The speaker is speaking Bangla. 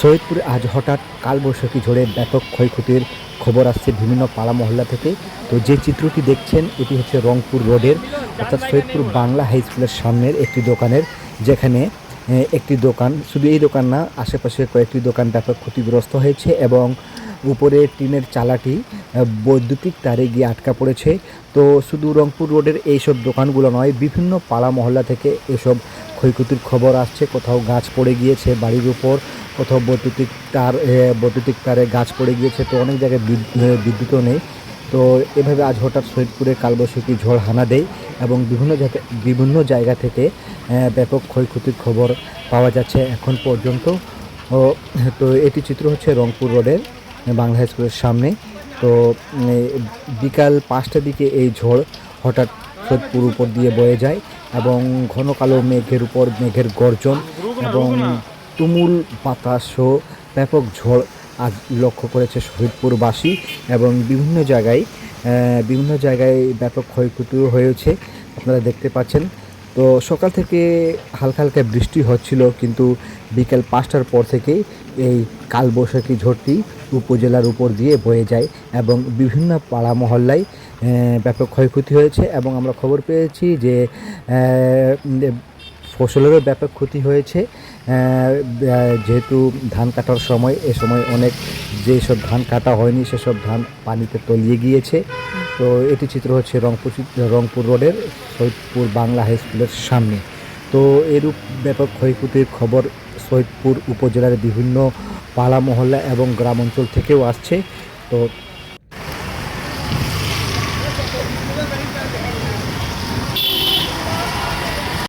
সৈয়দপুরে আজ হঠাৎ কালবৈশাখী ঝড়ে ব্যাপক ক্ষয়ক্ষতির খবর আসছে বিভিন্ন পাড়া মহল্লা থেকে। তো যে চিত্রটি দেখছেন, এটি হচ্ছে রংপুর রোডের, অর্থাৎ সৈয়দপুর বাংলা হাই স্কুলের সামনের একটি দোকানের, যেখানে একটি দোকান, শুধু এই দোকান না, আশেপাশে কয়েকটি দোকান ব্যাপক ক্ষতিগ্রস্ত হয়েছে এবং উপরে টিনের চালাটি বৈদ্যুতিক তারে গিয়ে আটকা পড়েছে। তো শুধু রংপুর রোডের এইসব দোকানগুলো নয়, বিভিন্ন পাড়া মহল্লা থেকে এসব ক্ষয়ক্ষতির খবর আসছে। কোথাও গাছ পড়ে গিয়েছে বাড়ির উপর কোথাও বৈদ্যুতিক তার বৈদ্যুতিক তারে গাছ পড়ে গিয়েছে, তো অনেক জায়গায় বিদ্যুৎও নেই। তো এভাবে আজ হঠাৎ সৈয়দপুরে কালবৈশাখী ঝড় হানা দেয় এবং বিভিন্ন জায়গা বিভিন্ন জায়গা থেকে ব্যাপক ক্ষয়ক্ষতির খবর পাওয়া যাচ্ছে এখন পর্যন্ত। তো এটি চিত্র হচ্ছে রংপুর রোডের বাংলা স্কুলের সামনে। তো বিকাল পাঁচটার দিকে এই ঝড় হঠাৎ সৈয়দপুর উপর দিয়ে বয়ে যায় এবং ঘন কালো মেঘের উপর মেঘের গর্জন এবং তুমুল বাতাস ও ব্যাপক ঝড় আজ লক্ষ্য করেছে শহীদপুরবাসী এবং বিভিন্ন জায়গায় বিভিন্ন জায়গায় ব্যাপক ক্ষয়ক্ষতিও হয়েছে। আপনারা দেখতে পাচ্ছেন। তো সকাল থেকে হালকা হালকা বৃষ্টি হচ্ছিল, কিন্তু বিকেল পাঁচটার পর থেকে এই কালবৈশাখী ঝড়টি উপজেলার উপর দিয়ে বয়ে যায় এবং বিভিন্ন পাড়া মহল্লায় ব্যাপক ক্ষয়ক্ষতি হয়েছে এবং আমরা খবর পেয়েছি যে ফসলেরও ব্যাপক ক্ষতি হয়েছে। যেহেতু ধান কাটার সময়, এ সময় অনেক যেসব ধান কাটা হয়নি, সেসব ধান পানিতে তলিয়ে গিয়েছে। তো এটি চিত্র হচ্ছে রংপুর রংপুর রোডের সৈয়দপুর বাংলা হাই স্কুলের সামনে। তো এরূপ ব্যাপক ক্ষয়ক্ষতির খবর সৈয়দপুর উপজেলার বিভিন্ন পাড়া মহল্লা এবং গ্রাম অঞ্চল থেকেও আসছে। তো